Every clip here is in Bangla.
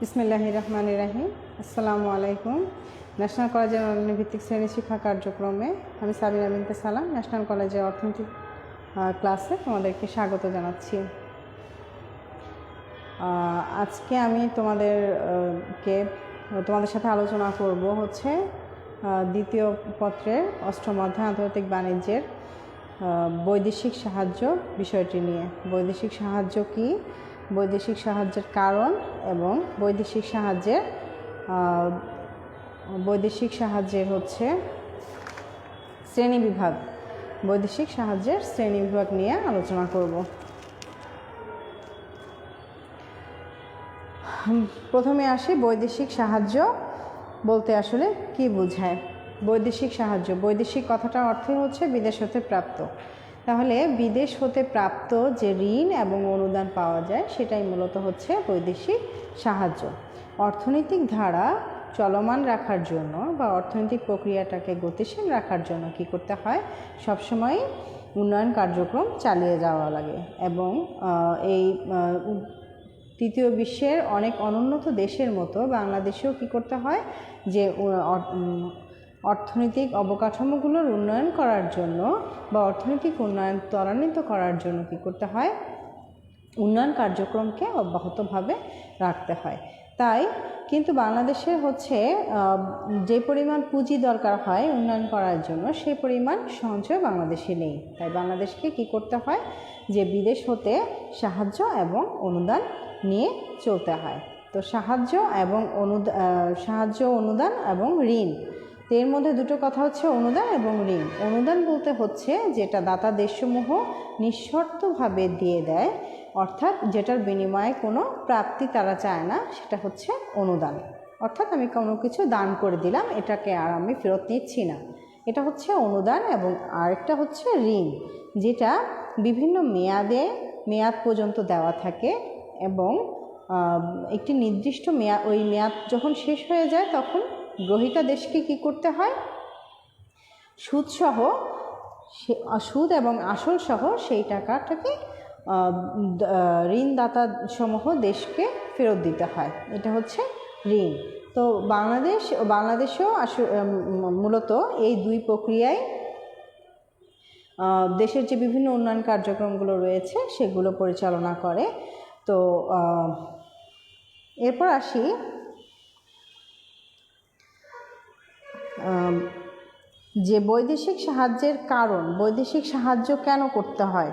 বিসমিল্লাহ রহমান রাহিম। আসসালামু আলাইকুম। ন্যাশনাল কলেজের অনলাইন ভিত্তিক শ্রেণি শিক্ষা কার্যক্রমে আমি সাবিনা বিনতে সালাম। ন্যাশনাল কলেজের অর্থনীতি ক্লাসে তোমাদেরকে স্বাগত জানাচ্ছি। আজকে আমি তোমাদের আহ, কে তোমাদের সাথে আলোচনা করব হচ্ছে দ্বিতীয় পত্রের অষ্টম অধ্যায় আন্তর্জাতিক বাণিজ্যের বৈদেশিক সাহায্য বিষয়টি নিয়ে। বৈদেশিক সাহায্য কি? বৈদেশিক সাহায্যের কারণ এবং বৈদেশিক সাহায্যের বৈদেশিক সাহায্যের হচ্ছে শ্রেণি বিভাগ বৈদেশিক সাহায্যের শ্রেণি বিভাগ নিয়ে আলোচনা করব। প্রথমে আসি বৈদেশিক সাহায্য বলতে আসলে কি বোঝায়? বৈদেশিক সাহায্য, বৈদেশিক কথাটা অর্থে হচ্ছে বিদেশ হতে প্রাপ্ত। তাহলে বিদেশ হতে প্রাপ্ত যে ঋণ এবং অনুদান পাওয়া যায়, সেটাই মূলত হচ্ছে বৈদেশিক সাহায্য। অর্থনৈতিক ধারা চলমান রাখার জন্য বা অর্থনৈতিক প্রক্রিয়াটাকে গতিশীল রাখার জন্য কি করতে হয়? সবসময় উন্নয়ন কার্যক্রম চালিয়ে যাওয়া লাগে এবং এই তৃতীয় বিশ্বের অনেক অনুন্নত দেশের মতো বাংলাদেশেও কি করতে হয়? যে অর্থনৈতিক অবকাঠামোগুলোর উন্নয়ন করার জন্য বা অর্থনৈতিক উন্নয়ন ত্বরান্বিত করার জন্য কি করতে হয়? উন্নয়ন কার্যক্রমকে অব্যাহতভাবে রাখতে হয়। তাই কিন্তু বাংলাদেশে হচ্ছে যে পরিমাণ পুঁজি দরকার হয় উন্নয়ন করার জন্য সেই পরিমাণ সঞ্চয় বাংলাদেশে নেই। তাই বাংলাদেশকে কি করতে হয়? যে বিদেশ হতে সাহায্য এবং অনুদান নিয়ে চলতে হয়। তো সাহায্য এবং অনুদান সাহায্য, অনুদান এবং ঋণ এর মধ্যে দুটো কথা হচ্ছে অনুদান এবং ঋণ। অনুদান বলতে হচ্ছে যেটা দাতা দেশসমূহ নিঃশর্তভাবে দিয়ে দেয়, অর্থাৎ যেটার বিনিময়ে কোনো প্রাপ্তি তারা চায় না, সেটা হচ্ছে অনুদান। অর্থাৎ আমি কোনো কিছু দান করে দিলাম, এটাকে আর আমি ফেরত নিচ্ছি না। এটা হচ্ছে অনুদান এবং আরেকটা হচ্ছে ঋণ, যেটা বিভিন্ন মেয়াদে, মেয়াদ পর্যন্ত দেওয়া থাকে এবং একটি নির্দিষ্ট মেয়াদ ওই মেয়াদ যখন শেষ হয়ে যায় তখন গ্রহিতা দেশকে কি করতে হয়? সুদসহ সে সুদ এবং আসল সহ সেই টাকাটাকে ঋণদাতা সমূহ দেশকে ফেরত দিতে হয়। এটা হচ্ছে ঋণ। তো বাংলাদেশ, বাংলাদেশেও মূলত এই দুই প্রক্রিয়ায় দেশের যে বিভিন্ন উন্নয়ন কার্যক্রমগুলো রয়েছে সেগুলো পরিচালনা করে। তো এরপর আসি আম, যে বৈদেশিক সাহায্যের কারণ, বৈদেশিক সাহায্য কেন করতে হয়?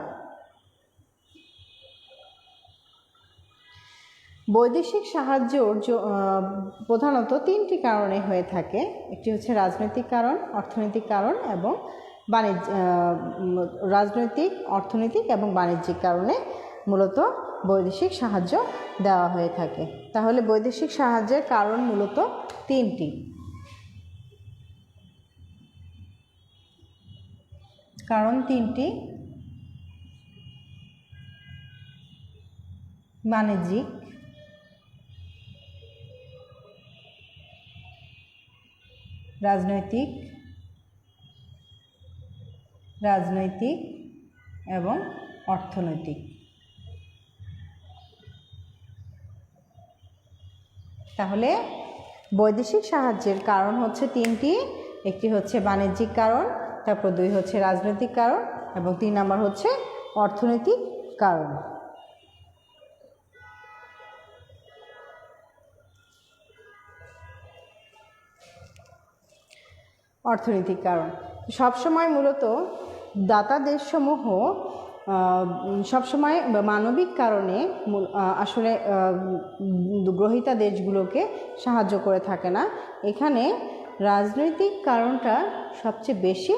বৈদেশিক সাহায্য প্রধানত তিনটি কারণে হয়ে থাকে। একটি হচ্ছে রাজনৈতিক কারণ, অর্থনৈতিক কারণ এবং বাণিজ্য রাজনৈতিক, অর্থনৈতিক এবং বাণিজ্যিক কারণে মূলত বৈদেশিক সাহায্য দেওয়া হয়ে থাকে। তাহলে বৈদেশিক সাহায্যের কারণ মূলত তিনটি। কারণ তিনটি বাণিজ্যিক রাজনৈতিক রাজনৈতিক এবং অর্থনৈতিক। তাহলে বৈদেশিক সাহায্যের কারণ হচ্ছে তিনটি, একটি হচ্ছে বাণিজ্যিক কারণ তারপর দুই হচ্ছে রাজনৈতিক কারণ এবং তিন নম্বর হচ্ছে অর্থনৈতিক কারণ। অর্থনৈতিক কারণ। সবসময় মূলত দাতা দেশসমূহ সবসময় মানবিক কারণে আসলে গ্রহীতা দেশগুলোকে সাহায্য করে থাকে না। এখানে রাজনৈতিক কারণটা সবচেয়ে বেশি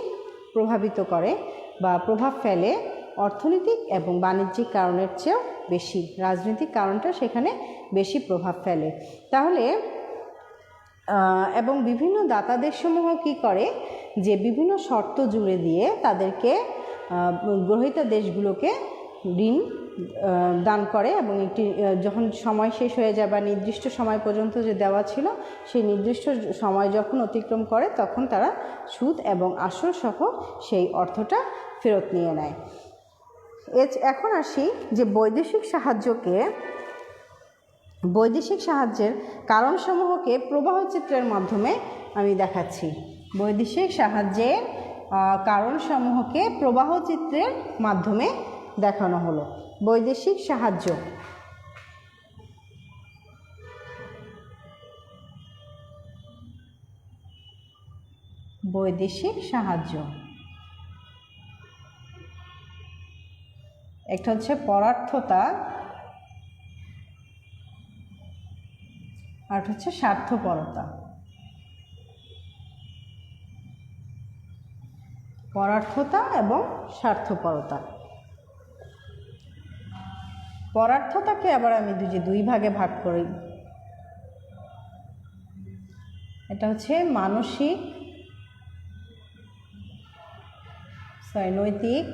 প্রভাবিত করে বা প্রভাব ফেলে অর্থনৈতিক এবং বাণিজ্যিক কারণের চেয়েও বেশি। রাজনৈতিক কারণটা সেখানে বেশি প্রভাব ফেলে। তাহলে এবং বিভিন্ন দাতাদের দাতাদেশসমূহ কি করে? যে বিভিন্ন শর্ত জুড়ে দিয়ে তাদেরকে গ্রহিতা দেশগুলোকে ঋণ দান করে এবং একটি যখন সময় শেষ হয়ে যায় বা নির্দিষ্ট সময় পর্যন্ত যে দেওয়া ছিল, সেই নির্দিষ্ট সময় যখন অতিক্রম করে, তখন তারা সুদ এবং আসল সহ সেই অর্থটা ফেরত নিয়ে নেয়। এখন আসি যে বৈদেশিক সাহায্যকে, বৈদেশিক সাহায্যের কারণসমূহকে প্রবাহ চিত্রের মাধ্যমে আমি দেখাচ্ছি। বৈদেশিক সাহায্যের কারণসমূহকে প্রবাহ চিত্রের মাধ্যমে দেখানো হলো। বৈদেশিক সাহায্য। বৈদেশিক সাহায্য। একটা হচ্ছে পরার্থতা আর হচ্ছে স্বার্থপরতা। পরার্থতা এবং স্বার্থপরতা। পরার্থতাকে আবার আমি দুই দুই ভাগে ভাগ করি। এটা হচ্ছে মানসিক সরি নৈতিক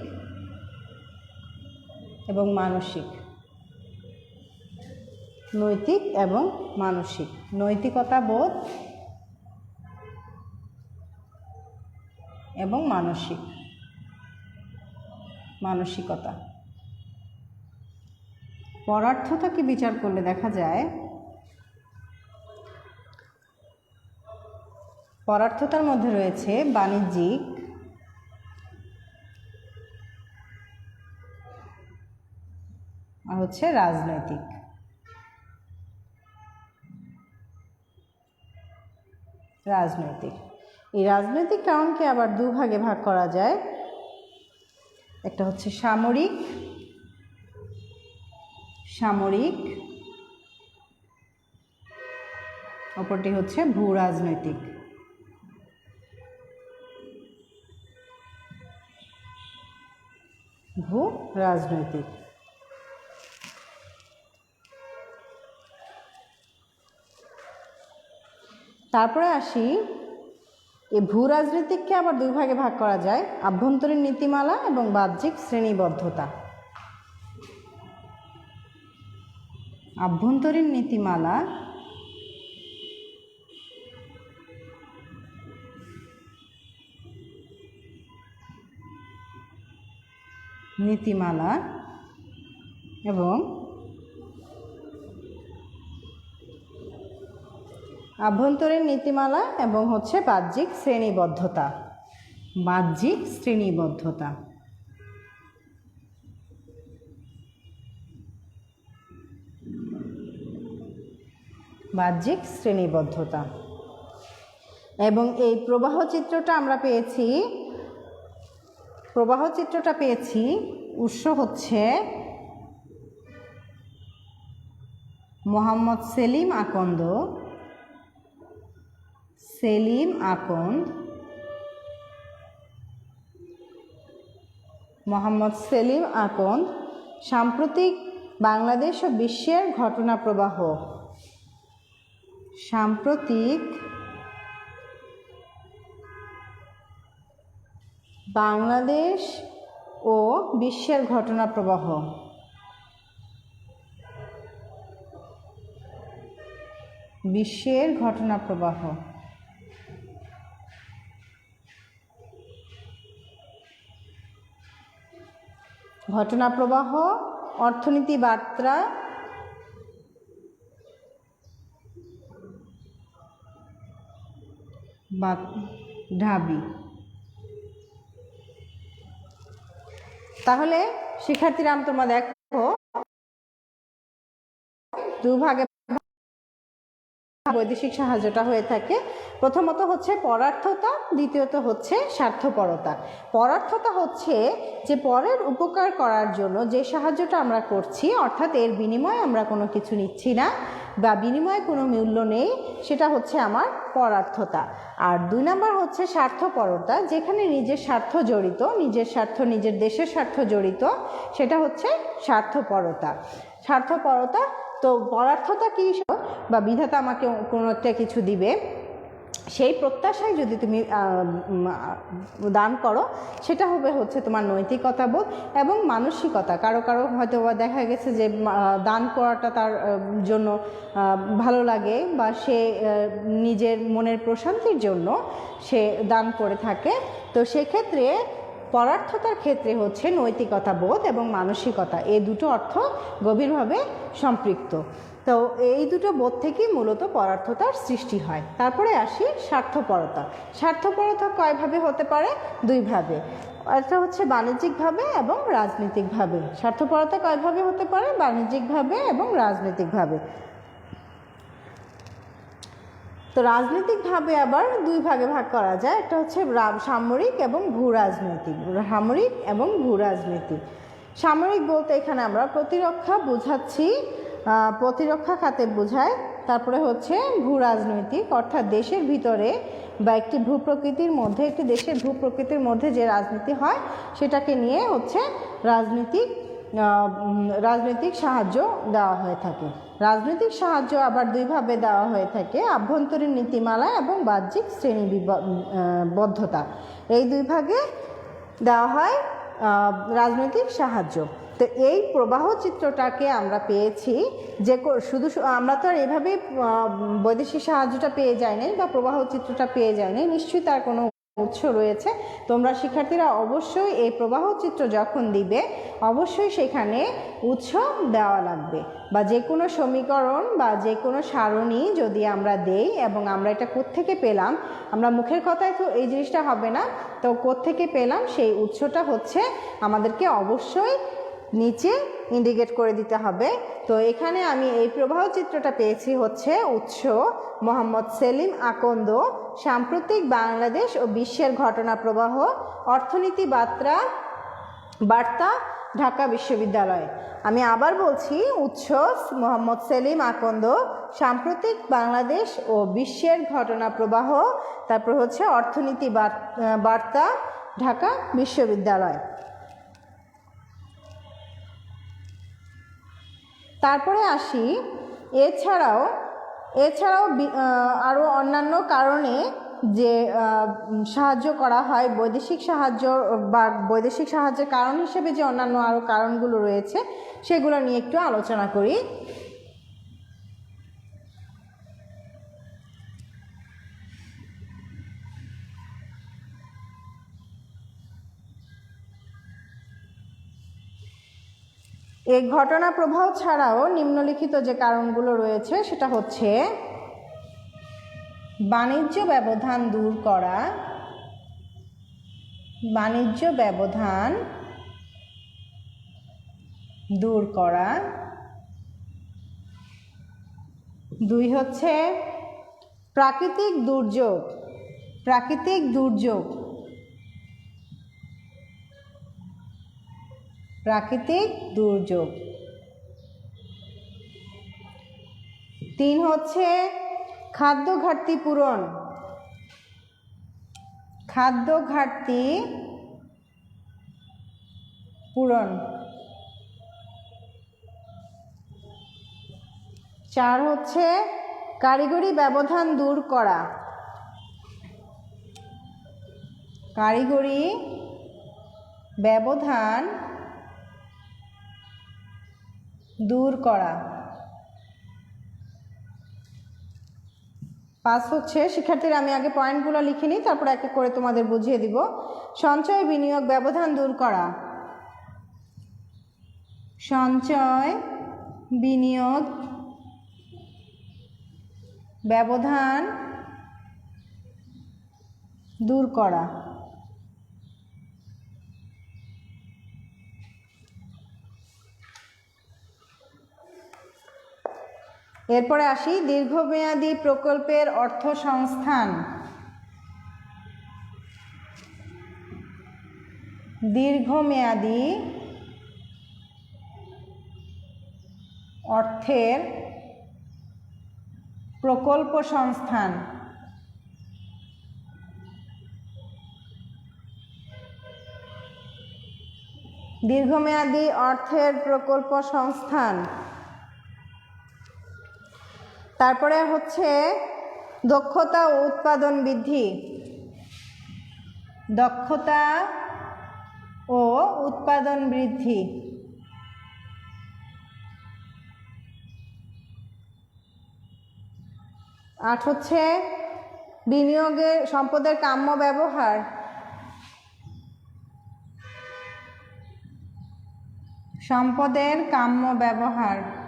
এবং মানসিক। নৈতিক এবং মানসিক। নৈতিকতা বোধ এবং মানসিক। মানসিকতা। পরার্থতাকে বিচার করলে দেখা যায়, পরার্থতার মধ্যে রয়েছে বাণিজ্যিক, আর হচ্ছে রাজনৈতিক। রাজনৈতিক। এই রাজনৈতিক কারণকে আবার দুভাগে ভাগ করা যায়। একটা হচ্ছে সামরিক সামরিক। অপরটি হচ্ছে ভূ রাজনৈতিক। ভূ রাজনৈতিক। তারপরে আসি এই ভূ রাজনীতিককে আবার দুই ভাগে ভাগ করা যায়, আভ্যন্তরীণ নীতিমালা এবং বাহ্যিক শ্রেণীবদ্ধতা। আভ্যন্তরীণ নীতিমালা নীতিমালা এবং আভ্যন্তরীণ নীতিমালা এবং হচ্ছে বাহ্যিক শ্রেণীবদ্ধতা। বাহ্যিক শ্রেণীবদ্ধতা। বাহ্যিক শ্রেণীবদ্ধতা। এবং এই প্রবাহ চিত্রটা আমরা পেয়েছি, প্রবাহ চিত্রটা পেয়েছি, উৎস হচ্ছে মোহাম্মদ সেলিম আকন্দ। সেলিম আকন্দ, মোহাম্মদ সেলিম আকন্দ, সাম্প্রতিক বাংলাদেশ ও বিশ্বের ঘটনা প্রবাহ। সাম্প্রতিক বাংলাদেশ ও বিশ্বের ঘটনা প্রবাহ। বিশ্বের ঘটনা প্রবাহ। ঘটনা প্রবাহ অর্থনীতি বার্তা বা ঢাবি। তাহলে শিক্ষার্থীরা তোমরা দেখো, দুভাগে বৈদেশিক সাহায্যটা হয়ে থাকে। প্রথমত হচ্ছে পরার্থতা, দ্বিতীয়ত হচ্ছে স্বার্থপরতা। পরার্থতা হচ্ছে যে পরের উপকার করার জন্য যে সাহায্যটা আমরা করছি, অর্থাৎ এর বিনিময়ে আমরা কোনো কিছু নিচ্ছি না বা বিনিময়ে কোনো মূল্য নেই, সেটা হচ্ছে আমার পরার্থতা। আর দুই নম্বর হচ্ছে স্বার্থপরতা, যেখানে নিজের স্বার্থ জড়িত, নিজের স্বার্থ, নিজের দেশের স্বার্থ জড়িত, সেটা হচ্ছে স্বার্থপরতা। স্বার্থপরতা, তো পরার্থতা কী? বা বিধাতা আমাকে কোনো একটা কিছু দিবে। সেই প্রত্যাশায় যদি তুমি দান করো, সেটা হবে হচ্ছে তোমার নৈতিকতা বোধ এবং মানসিকতা। কারও কারও হয়তো বা দেখা গেছে যে দান করাটা তার জন্য ভালো লাগে বা সে নিজের মনের প্রশান্তির জন্য সে দান করে থাকে। তো সেক্ষেত্রে পরার্থতার ক্ষেত্রে হচ্ছে নৈতিকতা বোধ এবং মানসিকতা, এ দুটো অর্থ গভীরভাবে সম্পৃক্ত। তো এই দুটো বোধ থেকেই মূলত পরার্থতার সৃষ্টি হয়। তারপরে আসি স্বার্থপরতা। স্বার্থপরতা কয়ভাবে হতে পারে? দুইভাবে। একটা হচ্ছে বাণিজ্যিকভাবে এবং রাজনৈতিকভাবে। স্বার্থপরতা কয়ভাবে হতে পারে? বাণিজ্যিকভাবে এবং রাজনৈতিকভাবে। তো রাজনৈতিকভাবে আবার দুই ভাগে ভাগ করা যায়। একটা হচ্ছে সামরিক এবং ভূ রাজনৈতিক। সামরিক এবং ভূ রাজনৈতিক। সামরিক বলতে এখানে আমরা প্রতিরক্ষা বোঝাচ্ছি। প্রতিরক্ষা খাতে বোঝায়। তারপরে হচ্ছে ভূ রাজনৈতিক অর্থাৎ দেশের ভিতরে বা একটি ভূ প্রকৃতির মধ্যে, একটি দেশের ভূ প্রকৃতির মধ্যে যে রাজনীতি হয়, সেটাকে নিয়ে হচ্ছে রাজনৈতিক রাজনৈতিক সাহায্য দেওয়া হয়ে থাকে। রাজনৈতিক সাহায্য আবার দুইভাবে দেওয়া হয়ে থাকে, আভ্যন্তরীণ নীতিমালা এবং বাহ্যিক শ্রেণি বদ্ধতা। এই দুই ভাগে দেওয়া হয় রাজনৈতিক সাহায্য। তো এই প্রবাহ চিত্রটাকে আমরা পেয়েছি যে শুধু আমরা তো আর এভাবেই বৈদেশিক সাহায্যটা পেয়ে যাইনি বা প্রবাহ চিত্রটা পেয়ে যাইনি, নিশ্চয়ই তার কোনো উৎস রয়েছে। তোমরা শিক্ষার্থীরা অবশ্যই এই প্রবাহ চিত্র যখন দিবে, অবশ্যই সেখানে উৎস দেওয়া লাগবে। বা যে কোনো সমীকরণ বা যে কোনো সারণী যদি আমরা দেই এবং আমরা এটা কোত্থেকে পেলাম, আমরা মুখের কথায় তো এই জিনিসটা হবে না, তো কোত্থেকে পেলাম সেই উৎসটা হচ্ছে আমাদেরকে অবশ্যই নিচে ইন্ডিকেট করে দিতে হবে। তো এখানে আমি এই প্রবাহ চিত্রটা পেয়েছি হচ্ছে উৎস মোহাম্মদ সেলিম আকন্দ, সাম্প্রতিক বাংলাদেশ ও বিশ্বের ঘটনা প্রবাহ, অর্থনীতি বার্তা বার্তা, ঢাকা বিশ্ববিদ্যালয়। আমি আবার বলছি, উৎস মোহাম্মদ সেলিম আকন্দ, সাম্প্রতিক বাংলাদেশ ও বিশ্বের ঘটনা প্রবাহ, তারপর হচ্ছে অর্থনীতি বার- বার্তা, ঢাকা বিশ্ববিদ্যালয়। তারপরে আসি, এছাড়াও এছাড়াও আরও অন্যান্য কারণে যে সাহায্য করা হয় বৈদেশিক সাহায্য বা বৈদেশিক সাহায্যের কারণ হিসেবে যে অন্যান্য আরও কারণগুলো রয়েছে, সেগুলো নিয়ে একটু আলোচনা করি। এই ঘটনা প্রবাহ ছাড়াও নিম্নলিখিত যে কারণগুলো রয়েছে, সেটা হচ্ছে বাণিজ্য ব্যবধান দূর করা, বাণিজ্য ব্যবধান দূর করা। দুই হচ্ছে প্রাকৃতিক দুর্যোগ প্রাকৃতিক দুর্যোগ। প্রাকৃতিক দুর্যোগ। তিন হচ্ছে খাদ্য ঘাটতি পূরণ। খাদ্য ঘাটতি পূরণ। চার হচ্ছে কারিগরি ব্যবধান দূর করা। কারিগরি ব্যবধান দূর করা। পাঁচ হচ্ছে, শিক্ষার্থীরা, আমি আগে পয়েন্টগুলো লিখে নিই, তারপর এক এক করে তোমাদের বুঝিয়ে দিব। সঞ্চয়, বিনিয়োগ, ব্যবধান দূর করা। সঞ্চয়, বিনিয়োগ, ব্যবধান দূর করা। এরপরে আসি দীর্ঘমেয়াদী প্রকল্পের অর্থ সংস্থান দীর্ঘমেয়াদী অর্থের প্রকল্প সংস্থান। দীর্ঘমেয়াদী অর্থের প্রকল্প সংস্থান। তারপরে হচ্ছে দক্ষতা ও উৎপাদন বৃদ্ধি। দক্ষতা ও উৎপাদন বৃদ্ধি। আট হচ্ছে বিনিয়োগের সম্পদের কাম্য ব্যবহার। সম্পদের কাম্য ব্যবহার।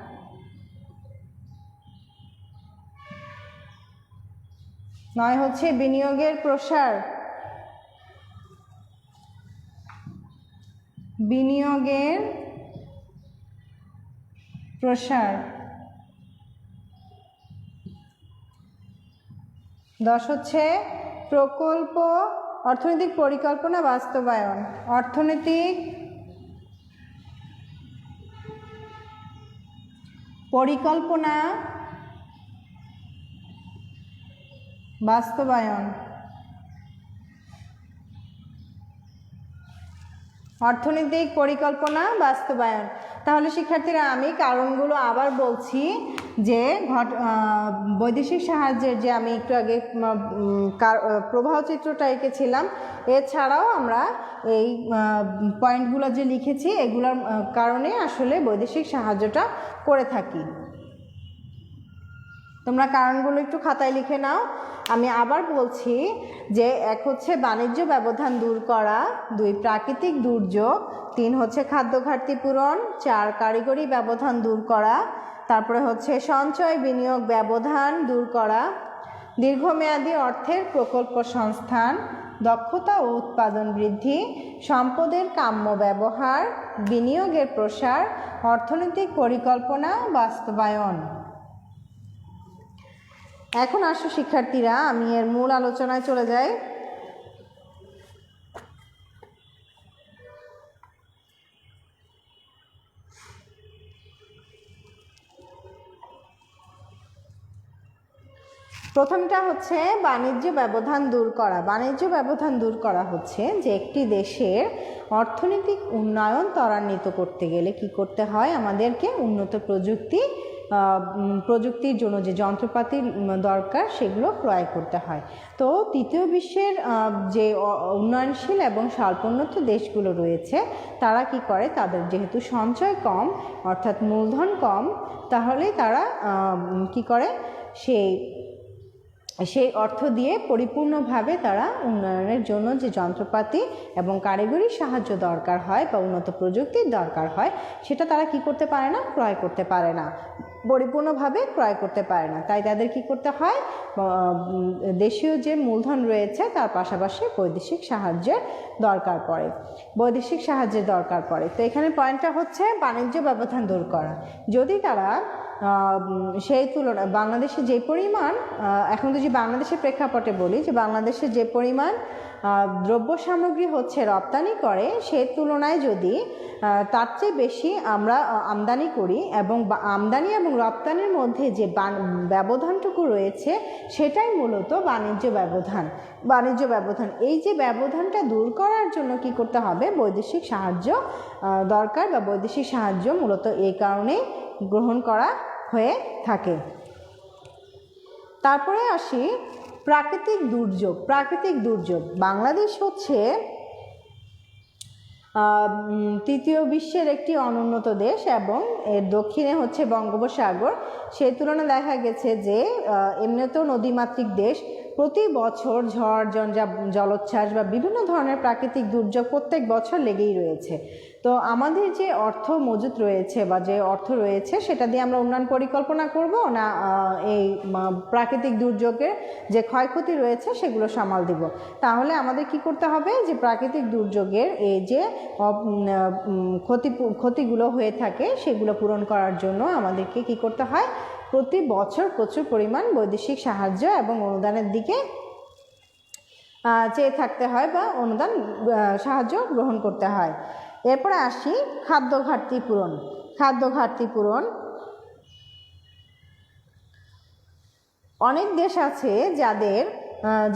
নয় হচ্ছে বিনিয়োগের প্রসার। বিনিয়োগের প্রসার। দশ হচ্ছে প্রকল্প অর্থনৈতিক পরিকল্পনা বাস্তবায়ন। অর্থনৈতিক পরিকল্পনা বাস্তবায়ন। অর্থনৈতিক পরিকল্পনা বাস্তবায়ন। তাহলে শিক্ষার্থীরা, আমি কারণগুলো আবার বলছি যে, ঘট বৈদেশিক সাহায্যের যে আমি একটু আগে প্রবাহ চিত্রটা এঁকেছিলাম, এছাড়াও আমরা এই পয়েন্টগুলো যে লিখেছি, এগুলোর কারণে আসলে বৈদেশিক সাহায্যটা করে থাকি। তোমরা কারণগুলো একটু খাতায় লিখে নাও। আমি আবার বলছি যে এক হচ্ছে বাণিজ্য ব্যবধান দূর করা, দুই প্রাকৃতিক দুর্যোগ, তিন হচ্ছে খাদ্য ঘাটতি পূরণ, চার কারিগরি ব্যবধান দূর করা, তারপরে হচ্ছে সঞ্চয় বিনিয়োগ ব্যবধান দূর করা, দীর্ঘমেয়াদী অর্থের প্রকল্প সংস্থান, দক্ষতা ও উৎপাদন বৃদ্ধি, সম্পদের কাম্য ব্যবহার, বিনিয়োগের প্রসার, অর্থনৈতিক পরিকল্পনা, বাস্তবায়ন। এখন আসো, শিক্ষার্থীরা। আমি এর মূল আলোচনায় চলে যাই। প্রথমটা হচ্ছে বাণিজ্য ব্যবধান দূর করা। বাণিজ্য ব্যবধান দূর করা হচ্ছে যে একটি দেশের অর্থনৈতিক উন্নয়ন ত্বরান্বিত করতে গেলে কি করতে হয়? আমাদেরকে উন্নত প্রযুক্তি প্রযুক্তির জন্য যে যন্ত্রপাতির দরকার সেগুলো ক্রয় করতে হয়। তো তৃতীয় বিশ্বের যে উন্নয়নশীল এবং স্বল্পোন্নত দেশগুলো রয়েছে, তারা কি করে? তাদের যেহেতু সঞ্চয় কম, অর্থাৎ মূলধন কম, তাহলে তারা কি করে? সেই সেই অর্থ দিয়ে পরিপূর্ণভাবে তারা উন্নয়নের জন্য যে যন্ত্রপাতি এবং কারিগরি সাহায্য দরকার হয় বা উন্নত প্রযুক্তির দরকার হয়, সেটা তারা কি করতে পারে না? ক্রয় করতে পারে না। পরিপূর্ণভাবে ক্রয় করতে পারে না। তাই তাদের কি করতে হয়? দেশীয় যে মূলধন রয়েছে, তার পাশাপাশি বৈদেশিক সাহায্যের দরকার পড়ে। বৈদেশিক সাহায্যের দরকার পড়ে। তো এখানে পয়েন্টটা হচ্ছে বাণিজ্য ব্যবধান দূর করা। যদি তারা সেই তুলনায় বাংলাদেশে যে পরিমাণ এখন যদি বাংলাদেশের প্রেক্ষাপটে বলি যে বাংলাদেশে যে পরিমাণ দ্রব্য সামগ্রী হচ্ছে রপ্তানি করে, সে তুলনায় যদি তার চেয়ে বেশি আমরা আমদানি করি এবং আমদানি এবং রপ্তানির মধ্যে যে ব্যবধানটুকু রয়েছে, সেটাই মূলত বাণিজ্য ব্যবধান বাণিজ্য ব্যবধান। এই যে ব্যবধানটা দূর করার জন্য কি করতে হবে? বৈদেশিক সাহায্য দরকার বা বৈদেশিক সাহায্য মূলত এই কারণেই গ্রহণ করা হয়ে থাকে। তারপরে আসি প্রাকৃতিক দুর্যোগ প্রাকৃতিক দুর্যোগ। বাংলাদেশ হচ্ছে তৃতীয় বিশ্বের একটি অনুন্নত দেশ এবং এর দক্ষিণে হচ্ছে বঙ্গোপসাগর। সেই তুলনায় দেখা গেছে যে এমনিতেও নদীমাতৃক দেশ। প্রতি বছর ঝড় জঞ্জা জলোচ্ছ্বাস বা বিভিন্ন ধরনের প্রাকৃতিক দুর্যোগ প্রত্যেক বছর লেগেই রয়েছে। তো আমাদের যে অর্থ মজুত রয়েছে বা যে অর্থ রয়েছে, সেটা দিয়ে আমরা উন্নয়ন পরিকল্পনা করব না এই প্রাকৃতিক দুর্যোগের যে ক্ষয়ক্ষতি রয়েছে, সেগুলো সামাল দিব। তাহলে আমাদের কি করতে হবে? যে প্রাকৃতিক দুর্যোগের এই যে ক্ষতি ক্ষতিগুলো হয়ে থাকে, সেগুলো পূরণ করার জন্য আমাদেরকে কি করতে হয়? প্রতি বছর প্রচুর পরিমাণ বৈদেশিক সাহায্য এবং অনুদানের দিকে চেয়ে থাকতে হয় বা অনুদান সাহায্য গ্রহণ করতে হয়। এরপরে আসি খাদ্য ঘাটতি পূরণ। খাদ্য ঘাটতি পূরণ। অনেক দেশ আছে যাদের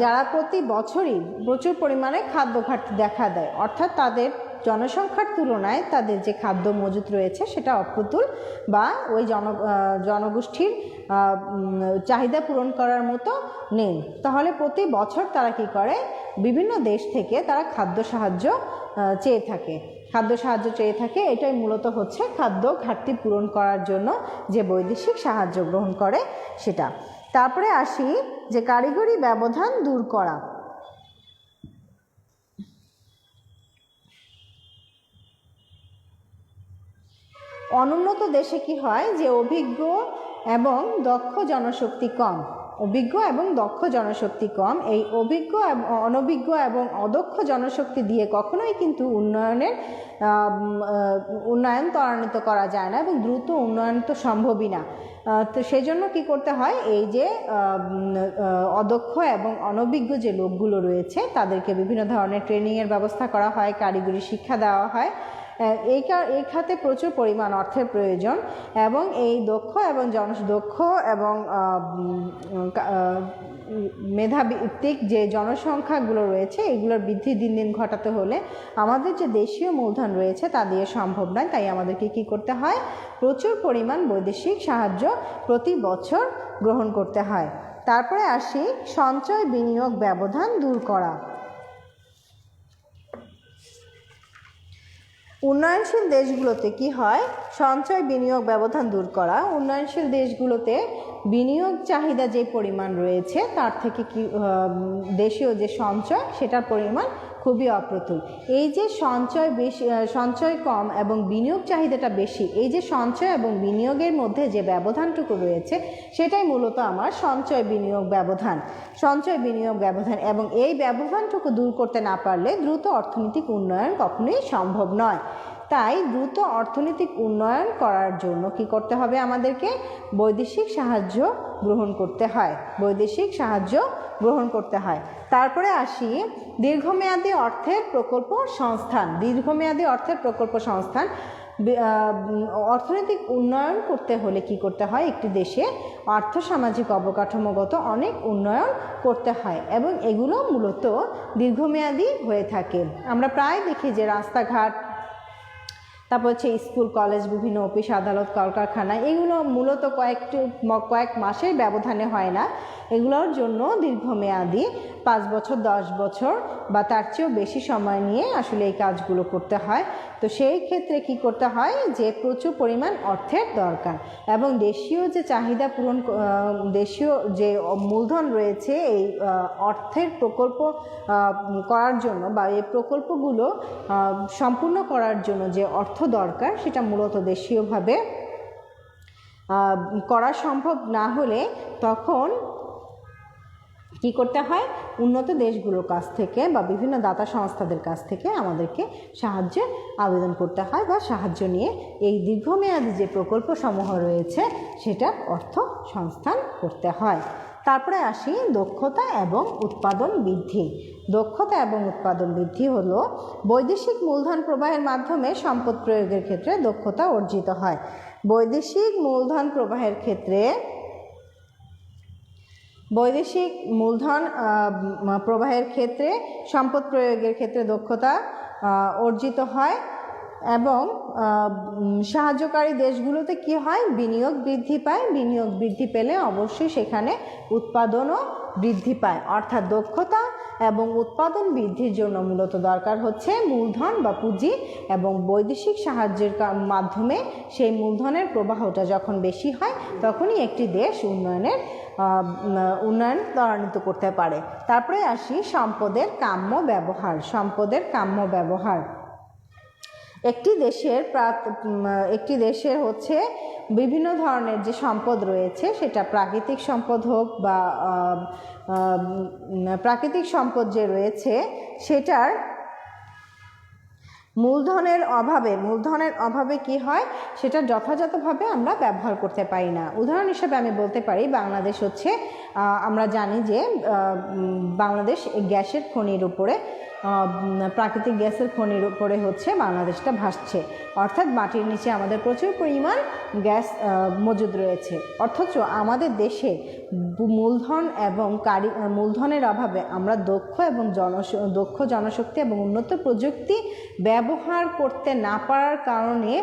যারা প্রতি বছরই প্রচুর পরিমাণে খাদ্য ঘাটতি দেখা দেয়। অর্থাৎ তাদের জনসংখ্যার তুলনায় তাদের যে খাদ্য মজুত রয়েছে সেটা অপ্রতুল বা ওই জন জনগোষ্ঠীর চাহিদা পূরণ করার মতো নেই। তাহলে প্রতি বছর তারা কি করে? বিভিন্ন দেশ থেকে তারা খাদ্য সাহায্য চেয়ে থাকে। খাদ্য সাহায্য চেয়ে থাকে, এটাই মূলত হচ্ছে খাদ্য ঘাটতি পূরণ করার জন্য যে বৈদেশিক সাহায্য গ্রহণ করে সেটা। তারপরে আসি যে কারিগরি ব্যবধান দূর করা। অনুন্নত দেশে কি হয় যে অভিজ্ঞ এবং দক্ষ জনশক্তি কম? অভিজ্ঞ এবং দক্ষ জনশক্তি কম, এই অভিজ্ঞ অনভিজ্ঞ এবং অদক্ষ জনশক্তি দিয়ে কখনোই কিন্তু উন্নয়নের উন্নয়ন ত্বরান্বিত করা যায় না এবং দ্রুত উন্নয়ন তো সম্ভবই না। তো সেই জন্য কী করতে হয়? এই যে অদক্ষ এবং অনভিজ্ঞ যে লোকগুলো রয়েছে, তাদেরকে বিভিন্ন ধরনের ট্রেনিংয়ের ব্যবস্থা করা হয়, কারিগরি শিক্ষা দেওয়া হয়। এই এই খাতে প্রচুর পরিমাণ অর্থের প্রয়োজন এবং এই দক্ষ এবং জন দক্ষ এবং মেধাভিত্তিক যে জনসংখ্যাগুলো রয়েছে, এগুলোর বৃদ্ধি দিন দিন ঘটাতে হলে আমাদের যে দেশীয় মূলধন রয়েছে তা দিয়ে সম্ভব নয়। তাই আমাদেরকে কি করতে হয়? প্রচুর পরিমাণ বৈদেশিক সাহায্য প্রতি বছর গ্রহণ করতে হয়। তারপরে আসি সঞ্চয় বিনিয়োগ ব্যবধান দূর করা। উন্নয়নশীল দেশগুলোতে কি হয়? সঞ্চয়, বিনিয়োগ, ব্যবধান দূর করা। উন্নয়নশীল দেশগুলোতে বিনিয়োগ চাহিদা যে পরিমাণ রয়েছে, তার থেকে কি দেশীয় যে সঞ্চয়, সেটার পরিমাণ খুবই অপ্রতুল। এই যে সঞ্চয় বেশি সঞ্চয় কম এবং বিনিয়োগ চাহিদাটা বেশি, এই যে সঞ্চয় এবং বিনিয়োগের মধ্যে যে ব্যবধানটুকু রয়েছে, সেটাই মূলত আমার সঞ্চয় বিনিয়োগ ব্যবধান। সঞ্চয় বিনিয়োগ ব্যবধান এবং এই ব্যবধানটুকু দূর করতে না পারলে দ্রুত অর্থনৈতিক উন্নয়ন কখনোই সম্ভব নয়। তাই দ্রুত অর্থনৈতিক উন্নয়ন করার জন্য কি করতে হবে আমাদেরকে? বৈদেশিক সাহায্য গ্রহণ করতে হয়। বৈদেশিক সাহায্য গ্রহণ করতে হয়। তারপরে আসি দীর্ঘমেয়াদী অর্থের প্রকল্প সংস্থান, দীর্ঘমেয়াদী অর্থের প্রকল্প সংস্থান। অর্থনৈতিক উন্নয়ন করতে হলে কি করতে হয়? একটি দেশে আর্থসামাজিক অবকাঠামোগত অনেক উন্নয়ন করতে হয় এবং এগুলো মূলত দীর্ঘমেয়াদী হয়ে থাকে। আমরা প্রায় দেখি যে রাস্তাঘাট, তারপর হচ্ছে স্কুল, কলেজ, বিভিন্ন অফিস, আদালত, কলকারখানা, এগুলো মূলত কয়েকটি, কয়েক মাসের ব্যবধানে হয় না। এগুলোর জন্য দীর্ঘমেয়াদী পাঁচ বছর, দশ বছর বা তার চেয়েও বেশি সময় নিয়ে আসলে এই কাজগুলো করতে হয়। তো সেই ক্ষেত্রে কি করতে হয় যে প্রচুর পরিমাণ অর্থের দরকার এবং দেশীয় যে চাহিদা পূরণ দেশীয় যে মূলধন রয়েছে এই অর্থের প্রকল্প করার জন্য বা এই প্রকল্পগুলো সম্পূর্ণ করার জন্য যে অর্থ দরকার সেটা মূলত দেশীয়ভাবে করা সম্ভব না হলে তখন কি করতে হয়? উন্নত দেশগুলোর কাছ থেকে বা বিভিন্ন দাতা সংস্থাদের কাছ থেকে আমাদেরকে সাহায্যে আবেদন করতে হয় বা সাহায্য নিয়ে এই দীর্ঘমেয়াদী যে প্রকল্প সমূহ রয়েছে, সেটার অর্থ সংস্থান করতে হয়। তারপরে আসি দক্ষতা এবং উৎপাদন বৃদ্ধি। দক্ষতা এবং উৎপাদন বৃদ্ধি হলো বৈদেশিক মূলধন প্রবাহের মাধ্যমে সম্পদ প্রয়োগের ক্ষেত্রে দক্ষতা অর্জিত হয়। বৈদেশিক মূলধন প্রবাহের ক্ষেত্রে বৈদেশিক মূলধন প্রবাহের ক্ষেত্রে সম্পদ প্রয়োগের ক্ষেত্রে দক্ষতা অর্জিত হয়। এবং সাহায্যকারী দেশগুলোতে কি হয়? বিনিয়োগ বৃদ্ধি পায়। বিনিয়োগ বৃদ্ধি পেলে অবশ্যই সেখানে উৎপাদনও বৃদ্ধি পায়। অর্থাৎ দক্ষতা এবং উৎপাদন বৃদ্ধির জন্য মূলত দরকার হচ্ছে মূলধন বা পুঁজি এবং বৈদেশিক সাহায্যের মাধ্যমে সেই মূলধনের প্রবাহটা যখন বেশি হয়, তখনই একটি দেশ উন্নয়নের উন্নয়ন ত্বরান্বিত করতে পারে। তারপরে আসি সম্পদের কাম্য ব্যবহার। সম্পদের কাম্য ব্যবহার। একটি দেশের একটি দেশের হচ্ছে বিভিন্ন ধরনের যে সম্পদ রয়েছে, সেটা প্রাকৃতিক সম্পদ হোক বা প্রাকৃতিক সম্পদ যে রয়েছে, সেটার মূলধনের অভাবে মূলধনের অভাবে কি হয়? সেটা যথাযথভাবে আমরা ব্যবহার করতে পারি না। উদাহরণ হিসেবে আমি বলতে পারি, বাংলাদেশ হচ্ছে আমরা জানি যে বাংলাদেশ গ্যাসের খনির উপরে প্রাকৃতিক গ্যাসের খনির উপরে হচ্ছে বাংলাদেশটা ভাসছে। অর্থাৎ মাটির নিচে আমাদের প্রচুর পরিমাণ গ্যাস মজুদ রয়েছে। অথচ আমাদের দেশে মূলধন এবং কারি মূলধনের অভাবে আমরা দক্ষ এবং জনস, দক্ষ জনশক্তি এবং উন্নত প্রযুক্তি ব্যবহার করতে না পারার কারণে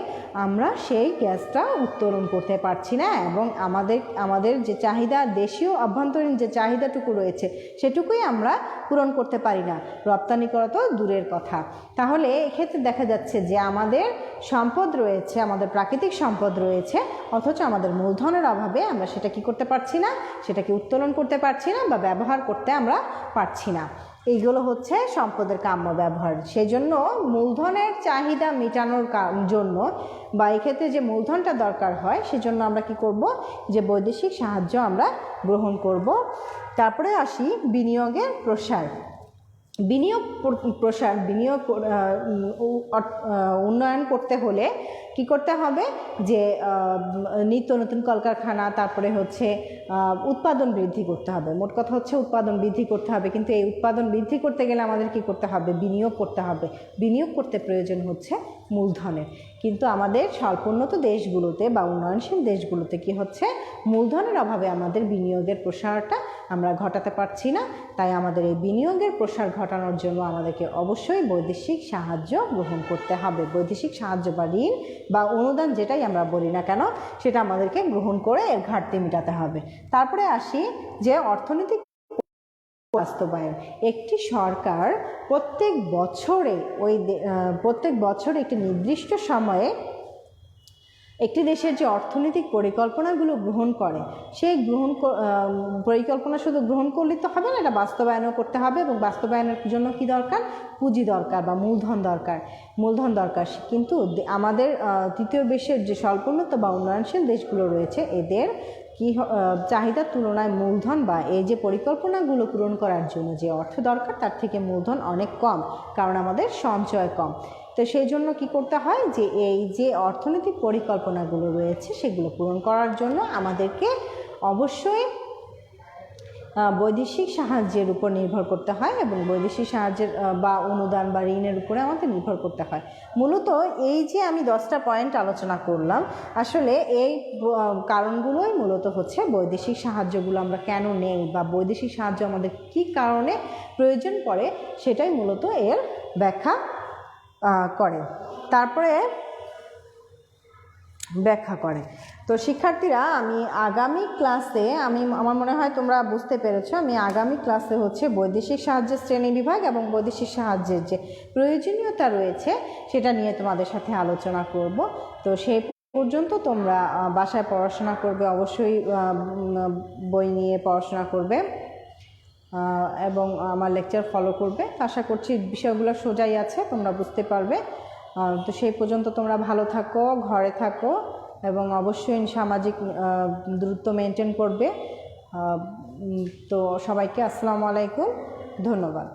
আমরা সেই গ্যাসটা উত্তোলন করতে পারছি না এবং আমাদের আমাদের যে চাহিদা, দেশীয় অভ্যন্তরীণ যে চাহিদাটুকু রয়েছে, সেটুকুই আমরা পূরণ করতে পারি না। রপ্তানি করা তো দূরের কথা। তাহলে এক্ষেত্রে দেখা যাচ্ছে যে আমাদের সম্পদ রয়েছে, আমাদের প্রাকৃতিক সম্পদ রয়েছে, অথচ আমাদের মূলধনের অভাবে আমরা সেটা কি করতে পারছি না, সেটাকে উত্তোলন করতে পারছি না বা ব্যবহার করতে আমরা পারছি না। এইগুলো হচ্ছে সম্পদের কাম্য ব্যবহার। সেই জন্য মূলধনের চাহিদা মেটানোর জন্য বা এক্ষেত্রে যে মূলধনটা দরকার হয়, সেজন্য আমরা কি করব, যে বৈদেশিক সাহায্য আমরা গ্রহণ করব। তারপরে আসি বিনিয়োগের প্রসার। বিনিয়োগ প্রসার, বিনিয়োগ উন্নয়ন করতে হলে কি করতে হবে? যে নিত্য নতুন কলকারখানা, তারপরে হচ্ছে উৎপাদন বৃদ্ধি করতে হবে। মোট কথা হচ্ছে উৎপাদন বৃদ্ধি করতে হবে। কিন্তু এই উৎপাদন বৃদ্ধি করতে গেলে আমাদের কি করতে হবে? বিনিয়োগ করতে হবে। বিনিয়োগ করতে প্রয়োজন হচ্ছে মূলধনের। কিন্তু আমাদের স্বল্পোন্নত দেশগুলোতে বা উন্নয়নশীল দেশগুলোতে কি হচ্ছে? মূলধনের অভাবে আমাদের বিনিয়োগের প্রসারটা আমরা ঘটাতে পারছি না। তাই আমাদের এই বিনিয়োগের প্রসার ঘটানোর জন্য আমাদেরকে অবশ্যই বৈদেশিক সাহায্য গ্রহণ করতে হবে। বৈদেশিক সাহায্য বা ঋণ বা অনুদান যেটাই আমরা বলি না কেন, সেটা আমাদেরকে গ্রহণ করে এর ঘাটতি মেটাতে হবে। তারপরে আসি যে অর্থনৈতিক বাস্তবায়ন। একটি সরকার প্রত্যেক বছরে ওই প্রত্যেক বছরে একটি নির্দিষ্ট সময়ে একটি দেশের যে অর্থনৈতিক পরিকল্পনাগুলো গ্রহণ করে, সেই গ্রহণ পরিকল্পনা শুধু গ্রহণ করলে তো হবে না, এটা বাস্তবায়নও করতে হবে এবং বাস্তবায়নের জন্য কি দরকার? পুঁজি দরকার বা মূলধন দরকার মূলধন দরকার। কিন্তু আমাদের তৃতীয় বিশ্বের যে স্বল্পোন্নত বা উন্নয়নশীল দেশগুলো রয়েছে, এদের কি চাহিদার তুলনায় মূলধন বা এই যে পরিকল্পনাগুলো পূরণ করার জন্য যে অর্থ দরকার, তার থেকে মূলধন অনেক কম, কারণ আমাদের সঞ্চয় কম। তো সেই জন্য কি করতে হয় যে, এই যে অর্থনৈতিক পরিকল্পনাগুলো রয়েছে, সেগুলো পূরণ করার জন্য আমাদেরকে অবশ্যই বৈদেশিক সাহায্যের উপর নির্ভর করতে হয় এবং বৈদেশিক সাহায্যের বা অনুদান বা ঋণের উপরে আমাদের নির্ভর করতে হয়। মূলত এই যে আমি দশটা পয়েন্ট আলোচনা করলাম, আসলে এই কারণগুলোই মূলত হচ্ছে বৈদেশিক সাহায্যগুলো আমরা কেন নেই বা বৈদেশিক সাহায্য আমাদের কী কারণে প্রয়োজন পড়ে সেটাই মূলত এর ব্যাখ্যা করে। তারপরে ব্যাখ্যা করে। তো শিক্ষার্থীরা, আমি আগামী ক্লাসে, আমি, আমার মনে হয় তোমরা বুঝতে পেরেছ, আমি আগামী ক্লাসে হচ্ছে বৈদেশিক সাহায্যের শ্রেণি বিভাগ এবং বৈদেশিক সাহায্যের যে প্রয়োজনীয়তা রয়েছে, সেটা নিয়ে তোমাদের সাথে আলোচনা করব। তো সেই পর্যন্ত তোমরা বাসায় পড়াশোনা করবে, অবশ্যই বই নিয়ে পড়াশোনা করবে এবং আমার লেকচার ফলো করবে। আশা করছি বিষয়গুলো সোজাই আছে, তোমরা বুঝতে পারবে। তো সেই পর্যন্ত তোমরা ভালো থাকো, ঘরে থাকো এবং অবশ্যই সামাজিক দূরত্ব মেনটেন করবে। তো সবাইকে আসসালামু আলাইকুম, ধন্যবাদ।